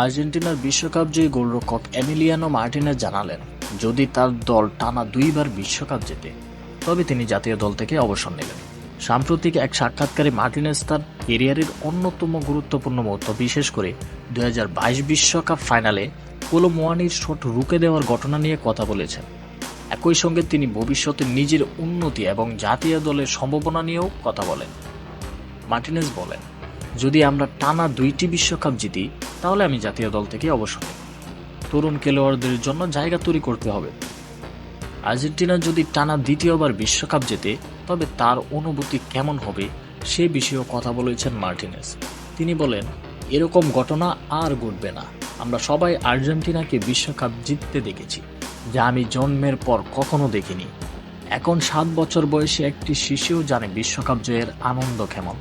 আর্জেন্টিনার বিশ্বকাপ জয়ী গোলরক্ষক এমিলিয়ানো মার্টিনেজ জানালেন, যদি তার দল টানা দুইবার বিশ্বকাপ জেতে, তবে তিনি জাতীয় দল থেকে অবসর নেবেন। সাম্প্রতিক এক সাক্ষাৎকারে মার্টিনেজ তার কেরিয়ারের অন্যতম গুরুত্বপূর্ণ মুহূর্ত, বিশেষ করে দুই বিশ্বকাপ ফাইনালে কোলোমোয়ানির শট রুখে দেওয়ার ঘটনা নিয়ে কথা বলেছেন। একই সঙ্গে তিনি ভবিষ্যতে নিজের উন্নতি এবং জাতীয় দলের সম্ভাবনা নিয়েও কথা বলেন। মার্টিনেজ বলেন, যদি আমরা টানা দুইটি বিশ্বকাপ জিতি তাহলে আমি জাতীয় দল থেকে অবসর তরুণ খেলোয়াড়দের জন্য জায়গা তৈরি করতে হবে। আর্জেন্টিনা যদি টানা দ্বিতীয়বার বিশ্বকাপ জেতে, তবে তার অনুভূতি কেমন হবে সে বিষয়েও কথা বলেছেন মার্টিনেস। তিনি বলেন, এরকম ঘটনা আর ঘটবে না। আমরা সবাই আর্জেন্টিনাকে বিশ্বকাপ জিততে দেখেছি, যা আমি জন্মের পর কখনো দেখিনি। এখন সাত বছর বয়সে একটি শিশুও জানে বিশ্বকাপ জয়ের আনন্দ কেমন।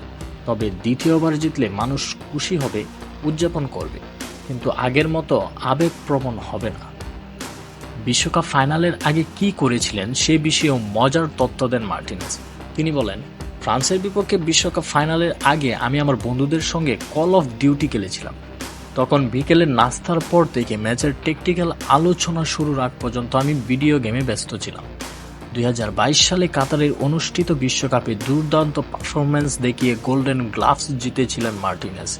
তবে দ্বিতীয়বার জিতলে মানুষ খুশি হবে উদযাপন করবে। কিন্তু আগের মতো আবেগপ্রবণ হবে না। বিশ্বকাপ ফাইনালের আগে কি করেছিলেন সে বিষয়েও মজার তথ্য দেন মার্টিনেজ। তিনি বলেন, ফ্রান্সের বিপক্ষে বিশ্বকাপ ফাইনালের আগে আমি আমার বন্ধুদের সঙ্গে কল অফ ডিউটি খেলেছিলাম। তখন বিকেলে নাস্তার পর থেকে ম্যাচের টেকটিক্যাল আলোচনা শুরুর আগ পর্যন্ত আমি ভিডিও গেমে ব্যস্ত ছিলাম। দুই হাজার বাইশ সালে কাতারের অনুষ্ঠিত বিশ্বকাপে দুর্দান্ত পারফরম্যান্স দেখিয়ে গোল্ডেন গ্লাভস জিতেছিলেন মার্টিনেজ।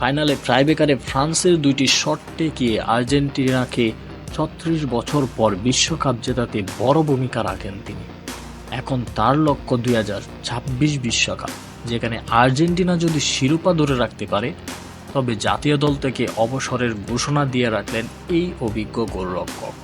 ফাইনালে ট্রাইবেকারে ফ্রান্সের দুইটি শট টেকিয়ে আর্জেন্টিনাকে ছত্রিশ বছর পর বিশ্বকাপ জেতাতে বড় ভূমিকা রাখেন তিনি। এখন তার লক্ষ্য দুই হাজার ছাব্বিশ বিশ্বকাপ, যেখানে আর্জেন্টিনা যদি শিরোপা ধরে রাখতে পারে, তবে জাতীয় দল থেকে অবসরের ঘোষণা দিয়ে রাখলেন এই অভিজ্ঞ গোলরক্ষক।